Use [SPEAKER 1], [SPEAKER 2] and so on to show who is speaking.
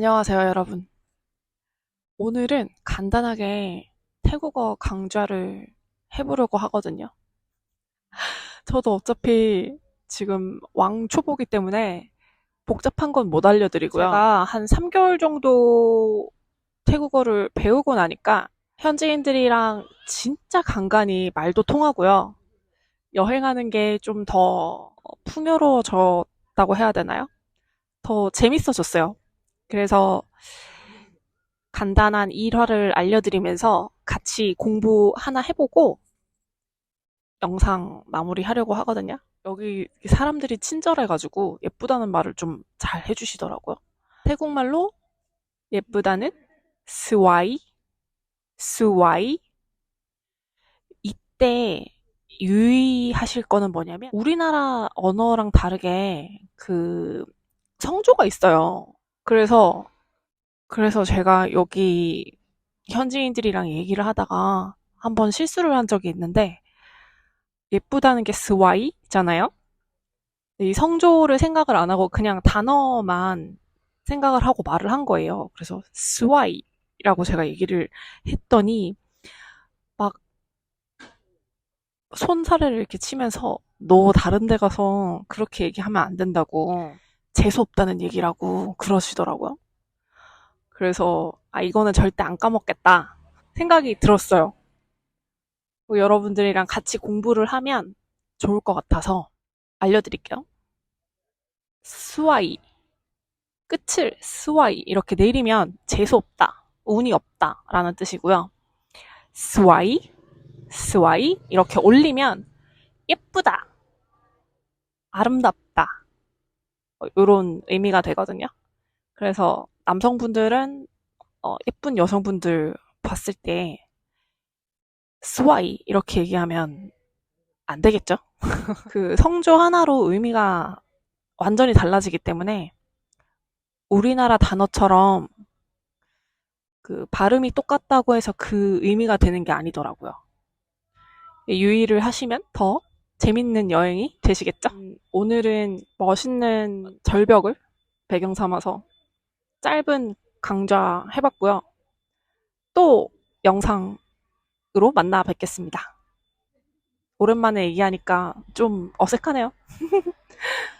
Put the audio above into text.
[SPEAKER 1] 안녕하세요, 여러분. 오늘은 간단하게 태국어 강좌를 해보려고 하거든요. 저도 어차피 지금 왕초보기 때문에 복잡한 건 못 알려드리고요. 제가 한 3개월 정도 태국어를 배우고 나니까 현지인들이랑 진짜 간간히 말도 통하고요. 여행하는 게 좀 더 풍요로워졌다고 해야 되나요? 더 재밌어졌어요. 그래서 간단한 일화를 알려드리면서 같이 공부 하나 해보고 영상 마무리하려고 하거든요. 여기 사람들이 친절해가지고 예쁘다는 말을 좀 잘 해주시더라고요. 태국말로 예쁘다는 스와이, 스와이. 이때 유의하실 거는 뭐냐면 우리나라 언어랑 다르게 그 성조가 있어요. 그래서 그래서 제가 여기 현지인들이랑 얘기를 하다가 한번 실수를 한 적이 있는데 예쁘다는 게 스와이잖아요. 이 성조를 생각을 안 하고 그냥 단어만 생각을 하고 말을 한 거예요. 그래서 스와이라고 제가 얘기를 했더니 막 손사래를 이렇게 치면서 너 다른 데 가서 그렇게 얘기하면 안 된다고 재수 없다는 얘기라고 그러시더라고요. 그래서 아 이거는 절대 안 까먹겠다 생각이 들었어요. 뭐 여러분들이랑 같이 공부를 하면 좋을 것 같아서 알려드릴게요. 스와이 끝을 스와이 이렇게 내리면 재수 없다, 운이 없다 라는 뜻이고요. 스와이 스와이 이렇게 올리면 예쁘다, 아름답다 이런 의미가 되거든요. 그래서 남성분들은 어, 예쁜 여성분들 봤을 때 스와이 이렇게 얘기하면 안 되겠죠? 그 성조 하나로 의미가 완전히 달라지기 때문에 우리나라 단어처럼 그 발음이 똑같다고 해서 그 의미가 되는 게 아니더라고요. 유의를 하시면 더 재밌는 여행이 되시겠죠? 음, 오늘은 멋있는 절벽을 배경 삼아서 짧은 강좌 해봤고요. 또 영상으로 만나 뵙겠습니다. 오랜만에 얘기하니까 좀 어색하네요.